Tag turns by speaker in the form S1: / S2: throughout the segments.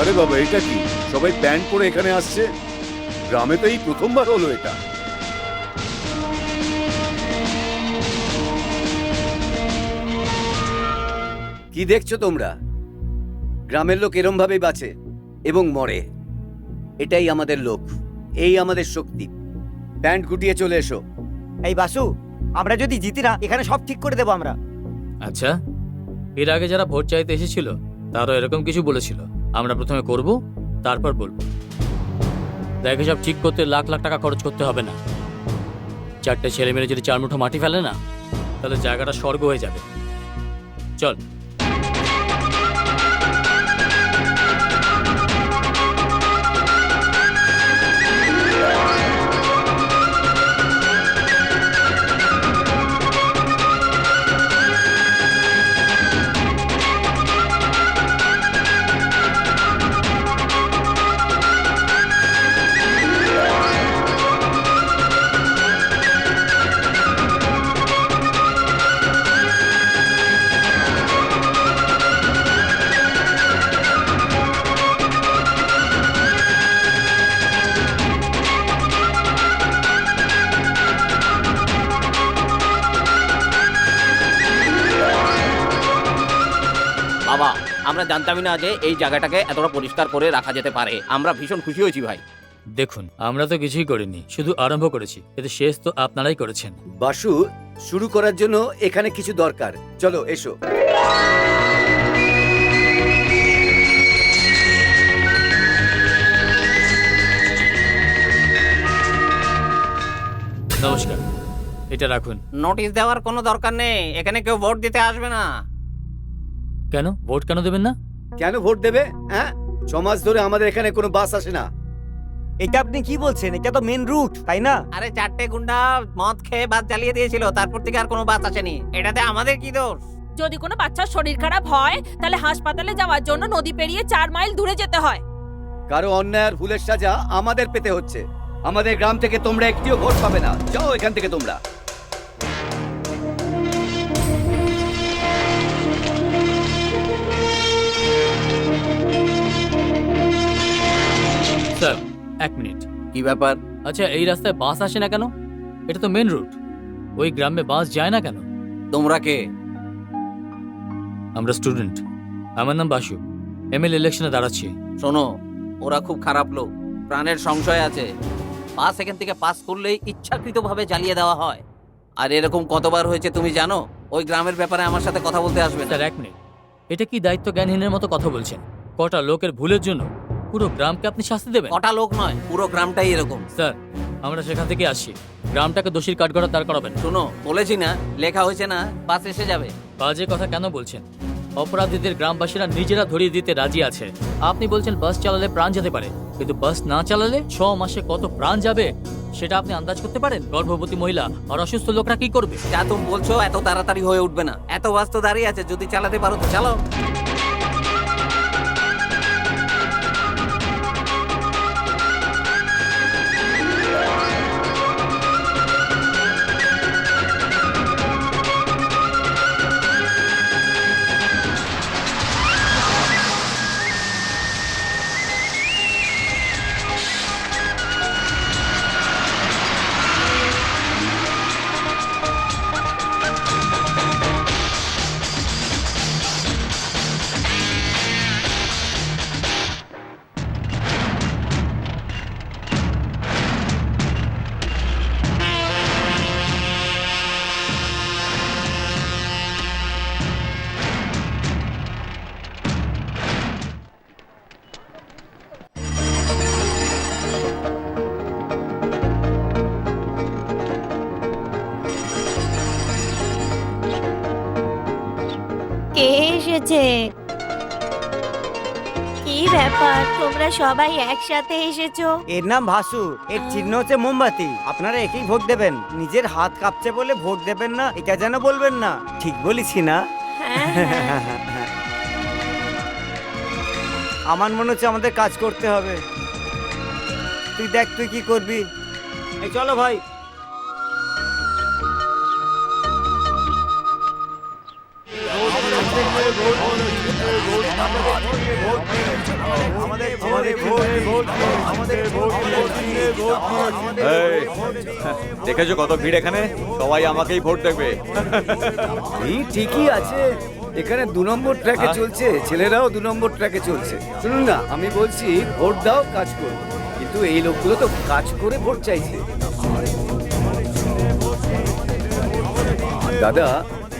S1: আরে বাবা এটা কি? সবাই প্যান্ট পরে এখানে আসছে? গ্রামে তো এই প্রথমবার হলো এটা।
S2: কি দেখছ তোমরা? গ্রামের লোক এরম ভাবেই বাঁচে এবং মরে। এটাই আমাদের লোক। এই আমাদের শক্তি। প্যান্ট গুটিয়ে চলে এসো।
S3: এই বাসু আমরা যদি জিতি না এখানে সব ঠিক করে দেবো আমরা।
S4: আচ্ছা এর আগে যারা ভোট চাইতে এসেছিল তারও এরকম কিছু বলেছিল। আমরা প্রথমে করব, তারপর বলব। দেখে সব ঠিক করতে লাখ লাখ টাকা খরচ করতে হবে না। চারটে ছেলে মেয়ে যদি চার মুঠো মাটি ফেলে না, তাহলে জায়গাটা স্বর্গ হয়ে যাবে। চল।
S5: আমরা জানতামই না যে এই জায়গাটাকে এতটা পরিষ্কার করে রাখা যেতে পারে। আমরা ভীষণ খুশি হয়েছি ভাই।
S4: দেখুন আমরা তো কিছুই করিনি শুধু আরম্ভ করেছি। এতে শেষ তো আপনারাই করেছেন।
S2: বাসু শুরু করার জন্য এখানে কিছু দরকার। চলো এসো।
S4: নমস্কার। এটা রাখুন।
S5: নোটিশ দেওয়ার কোনো দরকার নেই। এখানে কেউ ভোট দিতে আসবে না।
S4: কেন? ভোট কেন দেবেন না?
S2: কেন ভোট দেবে? হ্যাঁ? ছ মাস ধরে আমাদের এখানে কোনো বাস আসে না।
S3: এটা আপনি কি বলছেন? এটা তো মেন রুট তাই না?
S5: আরে চারটে গুন্ডা মদ খেয়ে বাস জ্বালিয়ে দিয়েছিল তারপর থেকে আর কোনো বাস আসেনি। এটাতে আমাদের কি দোষ?
S6: যদি কোনো বাচ্চার শরীর খারাপ হয় তাহলে হাসপাতালে যাওয়ার জন্য নদী পেরিয়ে চার মাইল দূরে যেতে হয়।
S2: কারও অন্যায় আর ভুলের সাজা আমাদের পেতে হচ্ছে। আমাদের গ্রাম থেকে তোমরা একটিও ভোট পাবে না। যাও এখান থেকে তোমরা।
S5: কি ব্যাপার?
S4: আচ্ছা এই রাস্তায় বাস আসে না কেন? এটা তো মেন রুট ওই গ্রামে বাস যায় না কেন?
S5: তোমরা কে?
S4: আমরা স্টুডেন্ট আমার নাম বাসু। এমএল ইলেকশনে দাঁড়াচ্ছি।
S5: শোনো ওরা খুব খারাপ লোক। প্রাণের সংশয় আছে। বাস এখান থেকে পাস করলেই ইচ্ছাকৃতভাবে জ্বালিয়ে দেওয়া হয়। আর এরকম কতবার হয়েছে তুমি জানো? ওই গ্রামের ব্যাপারে আমার সাথে কথা বলতে আসবে না।
S4: স্যার এক মিনিট। এটা কি দায়িত্ব জ্ঞানহীনের মতো কথা বলছেন? কটা লোকের ভুলের জন্য? পুরো গ্রামকে আপনি শাস্তি দেবেন?
S5: কটা লোক নয় পুরো গ্রামটাই এরকম।
S4: স্যার আমরা সেখান থেকে আসি। গ্রামটাকে দোষীর কাঠগড়া দাঁড় করাবেন।
S5: শোনো বলেছি না লেখা হয়েছে না বাস এসে যাবে।
S4: বাজে কথা কেন বলছেন? অপরাধীদের গ্রামবাসীরা নিজেরা ধরিয়ে দিতে রাজি আছে। আপনি বলছেন বাস চালালে প্রাণ যেতে পারে কিন্তু বাস না চালালে ছ মাসে কত প্রাণ যাবে সেটা আপনি আন্দাজ করতে পারেন? গর্ভবতী মহিলা আর অসুস্থ লোকরা কি করবে?
S5: যা তুমি বলছো এত তাড়াতাড়ি হয়ে উঠবে না। এত বাস তো দাঁড়িয়ে আছে যদি চালাতে পারো তো চালাও।
S7: এসেছে কি ব্যাপার? তোমরা সবাই একসাথে এসেছ?
S3: এর নাম ভাসু। এর চিহ্ন হচ্ছে মোমবাতি। আপনারা একেই ভোট দেবেন। নিজের হাত কাঁপছে বলে ভোট দেবেন না এটা যেন বলবেন না। ঠিক বলেছি না?
S7: হ্যাঁ হ্যাঁ।
S3: আমার মনে হচ্ছে আমাদের কাজ করতে হবে। তুই দেখ তুই কি করবি। এই চলো ভাই।
S8: দেখেছ কত ভিড় এখানে? সবাই আমাকেই ভোট দেবে
S2: এই ঠিকই আছে। এখানে দু নম্বর ট্র্যাকে চলছে। ছেলেরাও দু নম্বর ট্র্যাকে চলছে। শুনুন না আমি বলছি ভোট দাও কাজ করো। কিন্তু এই লোকগুলো তো কাজ করে ভোট চাইছে। দাদা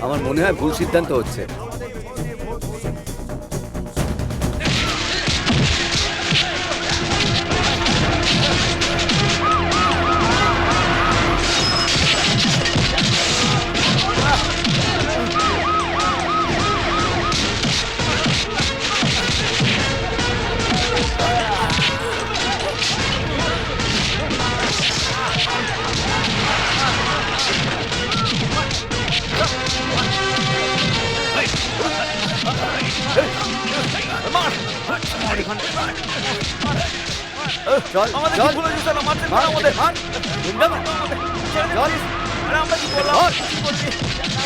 S2: আমার মনে হয় ভুল সিদ্ধান্ত হচ্ছে। চল চল আমাদের। চল।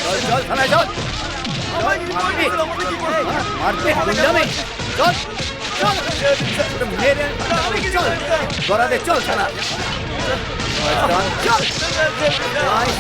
S2: চল, চল, থানায় চল। চল, মারবি। মারবি, গুন্ডা মেয়ে। চল, চল। মেরে, চল। দে, চল, থানা। চল। আয়,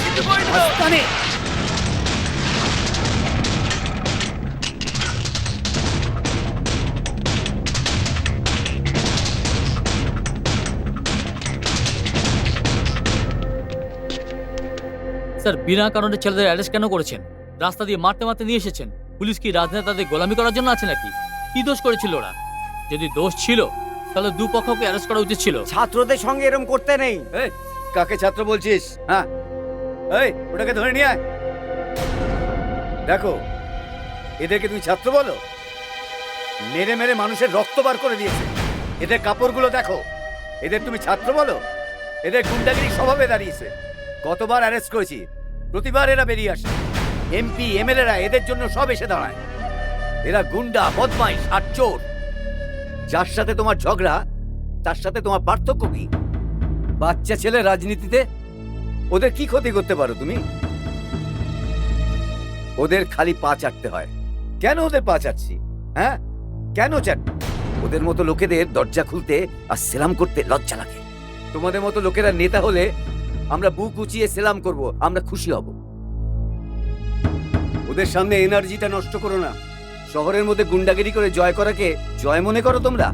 S4: স্যার বিনা কারণে ছেলেদের অ্যারেস্ট কেন করেছেন? রাস্তা দিয়ে মারতে মারতে নিয়ে এসেছেন? পুলিশ কি রাজনেতাদের গোলামি করার জন্য আছে নাকি? কি দোষ করেছিল ওরা? যদি দোষ ছিল তাহলে দুপক্ষকে অ্যারেস্ট করা উচিত ছিল।
S3: ছাত্রদের সঙ্গে এরম করতে নেই।
S2: এই, কাকে ছাত্র বলছিস? হ্যাঁ? এই ওটাকে ধরে নিয়ে আয়। দেখো এদেরকে তুমি ছাত্র বলো? মেরে মেরে মানুষের রক্ত বার করে দিয়েছে। এদের কাপড়গুলো দেখো। এদের তুমি ছাত্র বলো? এদের গুন্ডাগিরি স্বভাবে দাঁড়িয়েছে। কতবার অ্যারেস্ট করেছি? প্রতিবার এরা বেরিয়ে আসে। এমপি এমএলএরা এদের জন্য সব এসে দাঁড়ায়। এরা গুন্ডা, বদমাইশ আর চোর। যার সাথে তোমার ঝগড়া, তার সাথে তোমার পার্থক্য কি? বাচ্চা ছেলে রাজনীতিতে, ওদের কি ক্ষতি করতে পারো তুমি? ওদের খালি পা চাটতে হয়। কেন ওদের পা চাটছি? হ্যাঁ? কেন চাট? ওদের মতো লোকেদের দরজা খুলতে আর সেলাম করতে লজ্জা লাগে। তোমাদের মতো লোকেরা নেতা হলে আমরা বুক উঁচিয়ে সেলাম করব, আমরা খুশি হব। ওদের সামনে এনার্জিটা নষ্ট করো না। শহরের মধ্যে গুন্ডাগিরি করে জয় করাকে জয় মনে করো তোমরা?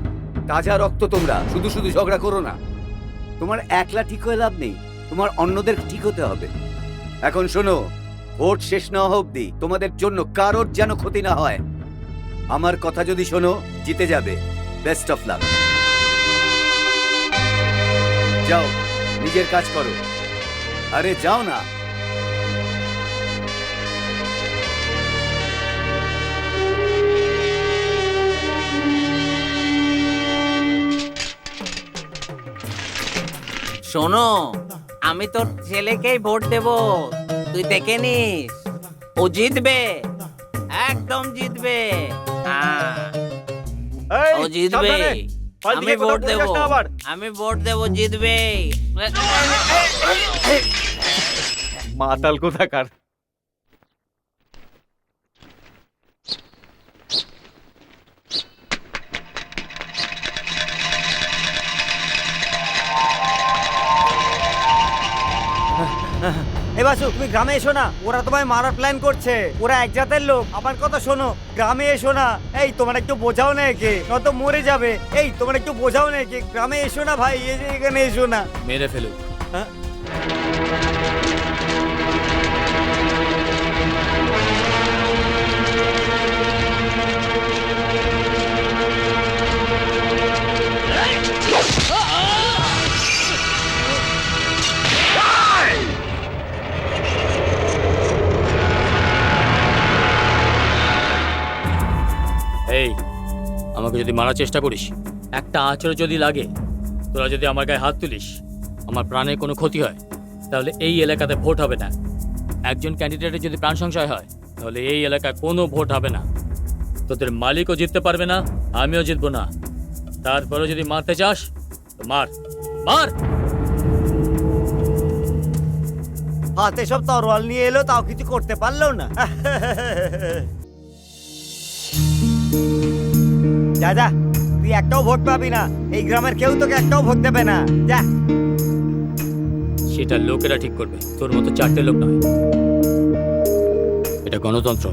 S2: তাজা রক্ত তোমরা, শুধু শুধু ঝগড়া করো না। তোমার একলা ঠিক হয়ে লাভ নেই, তোমার অন্যদের ঠিক হতে হবে। এখন শোনো, ভোট শেষ না হওয়া অব্দি তোমাদের জন্য কারোর যেন ক্ষতি না হয়। আমার কথা যদি শোনো, জিতে যাবে। বেস্ট অফ লাক যাও, নিজের কাজ করো। আরে যাও না।
S5: শোনো আমি তোর ছেলেকেই ভোট দেব। তুই দেখে নিস। ও জিতবে। একদম জিতবে। হ্যাঁ। ও জিতবে। আমি ভোট দেবো। আমি ভোট দেব জিতবে
S8: মাতাল কোথাকার
S3: এ বাসু তুমি গ্রামে এসো না। ওরা তোমায় মারার প্ল্যান করছে। ওরা এক জাতের লোক। আমার কথা শোনো গ্রামে এসো না। এই তোমার একটু বোঝাও না একে। নয়তো মরে যাবে। এই তোমার একটু বোঝাও না একে। গ্রামে এসো না ভাই যে এখানে এসো না।
S4: মেরে ফেলুক। এই আমাকে যদি মারার চেষ্টা করিস। একটা আঁচড় যদি লাগে তোরা যদি আমার গায়ে হাত তুলিস আমার প্রাণের কোনো ক্ষতি হয় তাহলে এই এলাকাতে ভোট হবে না। একজন ক্যান্ডিডেটের যদি প্রাণ সংশয় হয় তাহলে এই এলাকায় কোনো ভোট হবে না। তোদের মালিকও জিততে পারবে না আমিও জিতবো না। তারপরে যদি মারতে চাস তো মার মার!
S3: হাতে সব তরোয়াল নিয়ে এলো তাও কিছু করতে পারল না। যা যা। তুই একটাও ভোট পাবি না। এই গ্রামের কেউ তোকে একটাও ভোট দেবে না। যা।
S4: সেটা লোকেরা ঠিক করবে। তোর মতো চারটে লোক নয়। এটা গণতন্ত্র।